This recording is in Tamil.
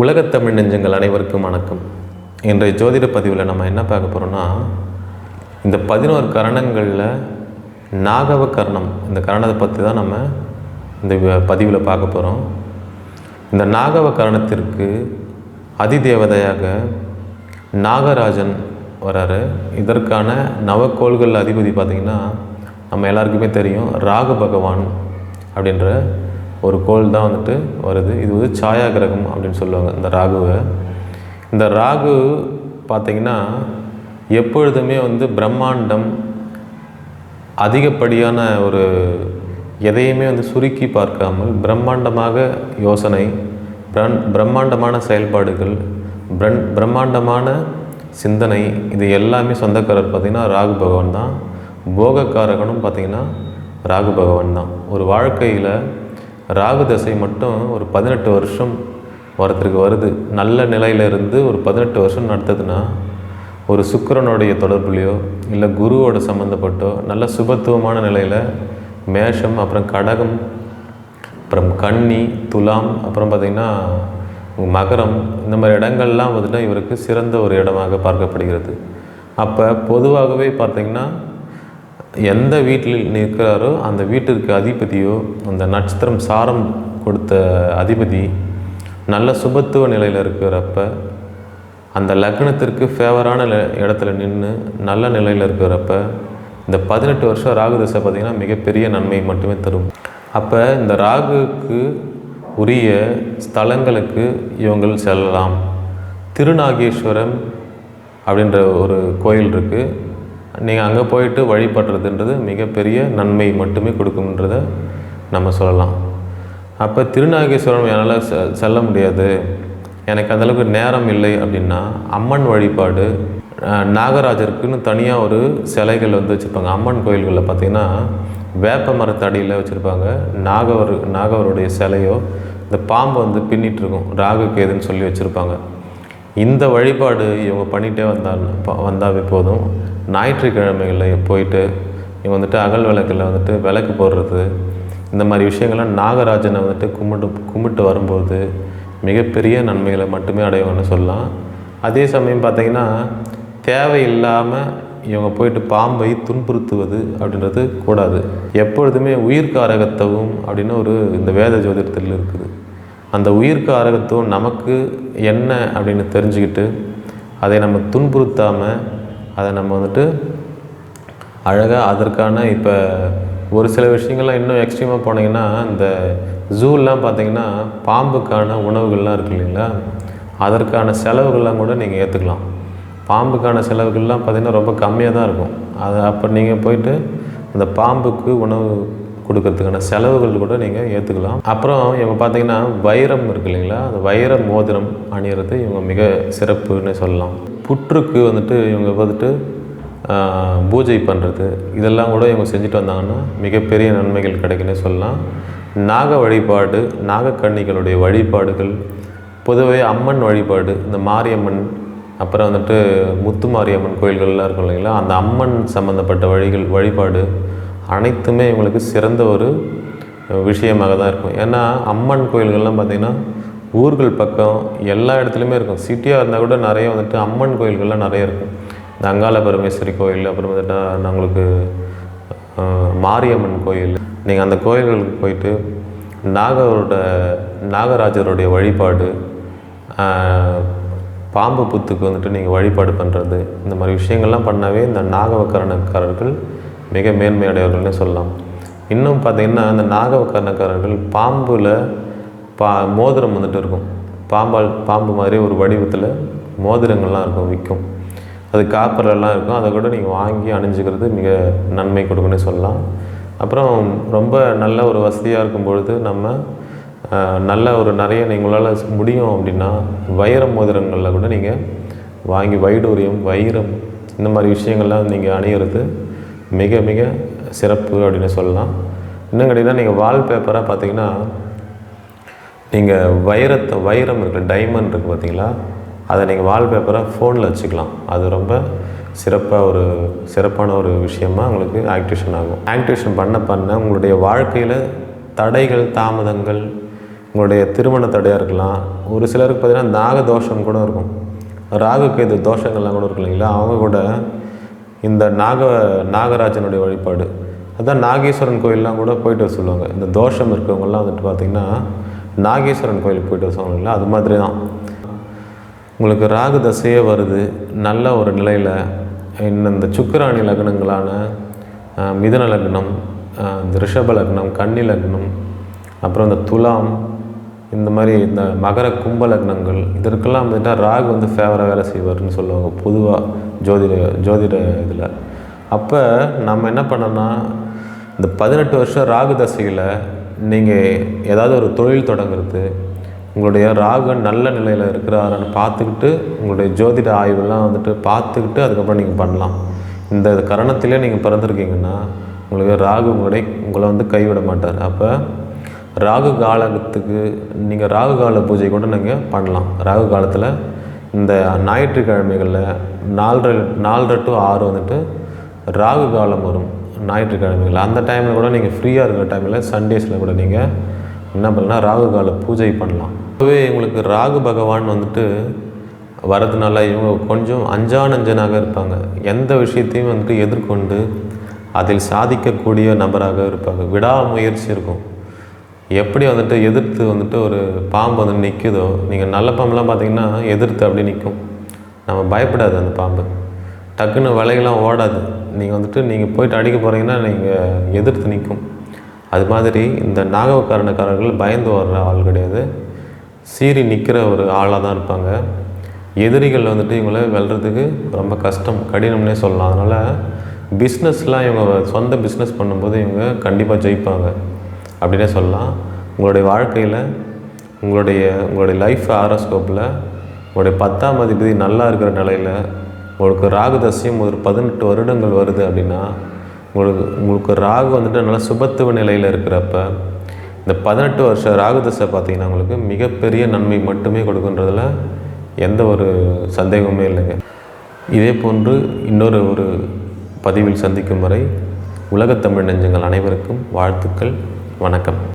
உலகத்தமிழ் நெஞ்சங்கள் அனைவருக்கும் வணக்கம். இன்றைய ஜோதிட பதிவில் நம்ம என்ன பார்க்க போகிறோம்னா இந்த பதினோரு கரணங்களில் நாகவ கரணம் இந்த கரணத்தை பற்றி தான் நம்ம இந்த பதிவில் பார்க்க போகிறோம் இந்த நாகவ கரணத்திற்கு அதிதேவதையாக நாகராஜன் வராரு. இதற்கான நவக்கோள்கள் அதிபதி பார்த்திங்கன்னா நம்ம எல்லாருக்குமே தெரியும் ராகு பகவான் அப்படின்ற ஒரு கோள் தான் வந்துட்டு வருது. இது வந்து சாயா கிரகம் அப்படின்னு சொல்லுவாங்க இந்த ராகுவை. இந்த ராகு பார்த்திங்கன்னா எப்பொழுதுமே வந்து பிரம்மாண்டம் அதிகப்படியான ஒரு எதையுமே வந்து சுருக்கி பார்க்காமல் பிரம்மாண்டமாக யோசனை பிரன் பிரம்மாண்டமான செயல்பாடுகள் பிரன் பிரம்மாண்டமான சிந்தனை இது எல்லாமே சொந்தக்காரர் பார்த்திங்கன்னா ராகு பகவான் தான். போகக்காரகனும் பார்த்திங்கன்னா ராகு பகவான் தான். ஒரு வாழ்க்கையில் ராகு தசை மட்டும் ஒரு பதினெட்டு வருஷம் வரத்திற்கு வருது. நல்ல நிலையிலிருந்து ஒரு பதினெட்டு வருஷம் நடத்துதுன்னா ஒரு சுக்கரனுடைய தொடர்புலையோ இல்லை குருவோட சம்மந்தப்பட்டோ நல்ல சுபத்துவமான நிலையில் மேஷம் அப்புறம் கடகம் அப்புறம் கன்னி துலாம் அப்புறம் பார்த்திங்கன்னா மகரம் இந்த மாதிரி இடங்கள்லாம் வந்துட்டு இவருக்கு சிறந்த ஒரு இடமாக பார்க்கப்படுகிறது. அப்போ பொதுவாகவே பார்த்திங்கன்னா எந்த வீட்டில் நிற்கிறாரோ அந்த வீட்டிற்கு அதிபதியோ அந்த நட்சத்திரம் சாரம் கொடுத்த அதிபதி நல்ல சுபத்துவ நிலையில் இருக்கிறப்ப அந்த லக்னத்திற்கு ஃபேவரான இடத்துல நின்று நல்ல நிலையில் இருக்கிறப்ப இந்த பதினெட்டு வருஷம் ராகு தசை பார்த்திங்கன்னா மிகப்பெரிய நன்மை மட்டுமே தரும். அப்போ இந்த ராகுக்கு உரிய ஸ்தலங்களுக்கு இவங்கள் செல்லலாம். திருநாகேஸ்வரம் அப்படின்ற ஒரு கோயில் இருக்குது நீங்கள் அங்கே போயிட்டு வழிபடுறதுன்றது மிகப்பெரிய நன்மை மட்டுமே கொடுக்கும்ன்றதை நம்ம சொல்லலாம். அப்போ திருநாகேஸ்வரம் என்னால் செ செல்ல முடியாது. எனக்கு அந்தளவுக்கு நேரம் இல்லை அப்படின்னா அம்மன் வழிபாடு நாகராஜருக்குன்னு தனியாக ஒரு சிலைகள் வந்து வச்சுருப்பாங்க. அம்மன் கோயில்களில் பார்த்தீங்கன்னா வேப்ப மரத்தடியில் வச்சுருப்பாங்க. நாகவர் நாகவருடைய சிலையோ இந்த பாம்பு வந்து பின்னிட்டு இருக்கும். ராகு கேதுன்னு சொல்லி வச்சுருப்பாங்க. இந்த வழிபாடு இவங்க பண்ணிகிட்டே வந்தால் வந்தாவே போதும். ஞாயிற்றுக்கிழமைகளில் போயிட்டு இவங்க வந்துட்டு அகல் விளக்கில் வந்துட்டு விளக்கு போடுறது இந்த மாதிரி விஷயங்கள்லாம் நாகராஜனை வந்துட்டு கும்பிட்டு கும்பிட்டு வரும்போது மிகப்பெரிய நன்மைகளை மட்டுமே அடைவாங்கன்னு சொல்லலாம். அதே சமயம் பார்த்தீங்கன்னா தேவையில்லாமல் இவங்க போயிட்டு பாம்பை துன்புறுத்துவது அப்படின்றது கூடாது. எப்பொழுதுமே உயிர்காரகத்துவம் அப்படின்னு ஒரு இந்த வேத ஜோதிடத்தில் இருக்குது. அந்த உயிர்காரகத்துவம் நமக்கு என்ன அப்படின்னு தெரிஞ்சுக்கிட்டு அதை நம்ம துன்புறுத்தாமல் அதை நம்ம வந்துட்டு அழகாக அதற்கான இப்போ ஒரு சில விஷயங்கள்லாம் இன்னும் எக்ஸ்ட்ரீமாக போனீங்கன்னா இந்த ஜூலாம் பார்த்தீங்கன்னா பாம்புக்கான உணவுகள்லாம் இருக்கு இல்லைங்களா? அதற்கான செலவுகள்லாம் கூட நீங்கள் ஏற்றுக்கலாம் பாம்புக்கான செலவுகள்லாம் பார்த்திங்கன்னா ரொம்ப கம்மியாக தான் இருக்கும். அது அப்போ நீங்கள் போயிட்டு அந்த பாம்புக்கு உணவு கொடுக்கறதுக்கான செலவுகள் கூட நீங்கள் ஏற்றுக்கலாம் அப்புறம் இவங்க பார்த்தீங்கன்னா வைரம் இருக்கு இல்லைங்களா? அந்த வைர மோதிரம் அணிகிறது இவங்க மிக சிறப்புன்னு சொல்லலாம். புற்றுக்கு வந்துட்டு இவங்க வந்துட்டு பூஜை பண்ணுறது இதெல்லாம் கூட இவங்க செஞ்சுட்டு வந்தாங்கன்னா மிகப்பெரிய நன்மைகள் கிடைக்குன்னு சொல்லலாம். நாக வழிபாடு நாகக்கன்னிகளுடைய வழிபாடுகள் பொதுவே அம்மன் வழிபாடு இந்த மாரியம்மன் அப்புறம் வந்துட்டு முத்து மாரியம்மன் கோயில்கள்லாம் இருக்கும் இல்லைங்களா? அந்த அம்மன் சம்மந்தப்பட்ட வழிகள் வழிபாடு அனைத்துமே இவங்களுக்கு சிறந்த ஒரு விஷயமாக தான் இருக்கும். ஏன்னா அம்மன் கோயில்கள்லாம் பார்த்திங்கன்னா ஊர்கள் பக்கம் எல்லா இடத்துலையுமே இருக்கும். சிட்டியாக இருந்தால் கூட நிறைய வந்துட்டு அம்மன் கோயில்கள்லாம் நிறைய இருக்கும். இந்த அங்காள பரமேஸ்வரி கோயில் அப்புறம் வந்துட்டு நம்மளுக்கு மாரியம்மன் கோயில். நீங்கள் அந்த கோயில்களுக்கு போயிட்டு நாகரோட நாகராஜருடைய வழிபாடு பாம்பு புத்துக்கு வந்துட்டு நீங்கள் வழிபாடு பண்ணுறது இந்த மாதிரி விஷயங்கள்லாம் பண்ணாவே இந்த நாகவக்கரணக்காரர்கள் மிக மேன்மையடையவர்கள்னே சொல்லலாம். இன்னும் பார்த்திங்கன்னா அந்த நாகவக்கரணக்காரர்கள் பாம்பில் பா மோதிரம் வந்துட்டு இருக்கும். பாம்பால் பாம்பு மாதிரி ஒரு வடிவத்தில் மோதிரங்கள்லாம் இருக்கும் விற்கும். அது காப்பரெல்லாம் இருக்கும். அதை கூட நீங்கள் வாங்கி அணிஞ்சிக்கிறது மிக நன்மை கொடுக்குன்னு சொல்லலாம். அப்புறம் ரொம்ப நல்ல ஒரு வசதியாக இருக்கும் பொழுது நம்ம நல்ல ஒரு நிறைய நீங்களால் முடியும் அப்படின்னா வைர மோதிரங்களில் கூட நீங்கள் வாங்கி வைடூரியம் வைரம் இந்த மாதிரி விஷயங்கள்லாம் நீங்கள் அணியிறது மிக மிக சிறப்பு அப்படின்னு சொல்லலாம். இன்னும் கேட்டிங்கன்னா நீங்கள் வால்பேப்பராக பார்த்தீங்கன்னா நீங்கள் வைரத்தை வைரம் இருக்குது டைமண்ட் இருக்குது பார்த்தீங்களா அதை நீங்கள் வால்பேப்பராக ஃபோனில் வச்சுக்கலாம். அது ரொம்ப சிறப்பாக ஒரு சிறப்பான ஒரு விஷயமாக உங்களுக்கு ஆக்டிவேஷன் ஆகும். ஆக்டிவேஷன் பண்ண பண்ண உங்களுடைய வாழ்க்கையில் தடைகள் தாமதங்கள் உங்களுடைய திருமண தடையாக இருக்கலாம். ஒரு சிலருக்கு பார்த்தீங்கன்னா நாக தோஷம் கூட இருக்கும். ராகுக்கு இது தோஷங்கள்லாம் கூட இருக்கு இல்லைங்களா? அவங்க கூட இந்த நாக நாகராஜனுடைய வழிபாடு. அதுதான் நாகேஸ்வரன் கோயிலெலாம் கூட போயிட்டு வர சொல்லுவாங்க. இந்த தோஷம் இருக்கிறவங்கலாம் வந்துட்டு பார்த்திங்கன்னா நாகேஸ்வரன் கோயிலுக்கு போயிட்டு வர சொல்லுவாங்க அது மாதிரி தான் உங்களுக்கு ராகு தசையே வருது. நல்ல ஒரு நிலையில் இன்னும் இந்த சுக்கராணி லக்னங்களான மிதன லக்னம் இந்த ரிஷப லக்னம் கன்னி லக்னம் அப்புறம் இந்த துலாம் இந்த மாதிரி இந்த மகர கும்ப லக்னங்கள் இதற்கெல்லாம் வந்துட்டா ராகு வந்து ஃபேவராக வேலை செய்வார்னு சொல்லுவாங்க பொதுவாக ஜோதிட ஜோதிட இதில். அப்போ நம்ம என்ன பண்ணோம்னா இந்த பதினெட்டு வருஷம் ராகு தசையில் நீங்கள் ஏதாவது ஒரு தொழில் தொடங்குறது உங்களுடைய ராகு நல்ல நிலையில் இருக்கிறாரான்னு பார்த்துக்கிட்டு உங்களுடைய ஜோதிட ஆய்வெல்லாம் வந்துட்டு பார்த்துக்கிட்டு அதுக்கப்புறம் நீங்கள் பண்ணலாம். இந்த கரணத்திலே நீங்கள் பிறந்திருக்கீங்கன்னா உங்களுக்கு ராகு உங்களுடைய உங்களை வந்து கைவிட மாட்டார். அப்போ ராகு காலத்துக்கு நீங்கள் ராகு கால பூஜை கூட நீங்கள் பண்ணலாம். ராகு காலத்தில் இந்த ஞாயிற்றுக்கிழமைகளில் நாலரை நாலரை டு ஆறு வந்துட்டு ராகு காலம் வரும் ஞாயிற்றுக்கிழமைகள் அந்த டைமில் கூட நீங்கள் ஃப்ரீயாக இருக்கிற டைமில் சண்டேஸில் கூட நீங்கள் என்ன பண்ணலாம்? ராகு கால பூஜை பண்ணலாம். இப்போவே எங்களுக்கு ராகு பகவான் வந்துட்டு வரதுனால இவங்க கொஞ்சம் அஞ்சானஞ்சனாக இருப்பாங்க. எந்த விஷயத்தையும் வந்துட்டு எதிர்கொண்டு அதில் சாதிக்கக்கூடிய நபராக இருப்பாங்க. விடாமுயற்சி இருக்கும். எப்படி வந்துட்டு எதிர்த்து வந்துட்டு ஒரு பாம்பு வந்து நிற்குதோ நீங்கள் நல்ல பாம்புலாம் பார்த்தீங்கன்னா எதிர்த்து அப்படி நிற்கும் நம்ம பயப்படாது அந்த பாம்பு. டக்குன்னு வலைகள்லாம் ஓடாது. நீங்கள் வந்துட்டு நீங்கள் போயிட்டு அடிக்க போகிறீங்கன்னா நீங்கள் எதிர்த்து நிற்கும் அது மாதிரி இந்த நாகவக்காரணக்காரர்கள் பயந்து வர்ற ஆள் கிடையாது. சீறி நிற்கிற ஒரு ஆளாக தான் இருப்பாங்க. எதிரிகள் வந்துட்டு இவங்கள வெல்றதுக்கு ரொம்ப கஷ்டம் கடினம்னே சொல்லலாம். அதனால் பிஸ்னஸ்லாம் இவங்க சொந்த பிஸ்னஸ் பண்ணும்போது இவங்க கண்டிப்பாக ஜெயிப்பாங்க. அப்படின்னே சொல்லலாம். உங்களுடைய வாழ்க்கையில் உங்களுடைய உங்களுடைய லைஃப் ஆரோஸ்கோப்பில் உங்களுடைய பத்தாம் அதிபதி நல்லா இருக்கிற நிலையில் உங்களுக்கு ராகு தசையும் ஒரு பதினெட்டு வருடங்கள் வருது அப்படின்னா உங்களுக்கு உங்களுக்கு ராகு வந்துட்டு நல்லா சுபத்துவ நிலையில் இருக்கிறப்ப இந்த பதினெட்டு வருஷ ராகு தசை பார்த்திங்கன்னா உங்களுக்கு மிகப்பெரிய நன்மை மட்டுமே கொடுக்குன்றதில் எந்த ஒரு சந்தேகமே இல்லைங்க. இதே போன்று இன்னொரு ஒரு பதிவில் சந்திக்கும் வரை உலகத்தமிழ் நெஞ்சங்கள் அனைவருக்கும் வாழ்த்துக்கள். வணக்கம்.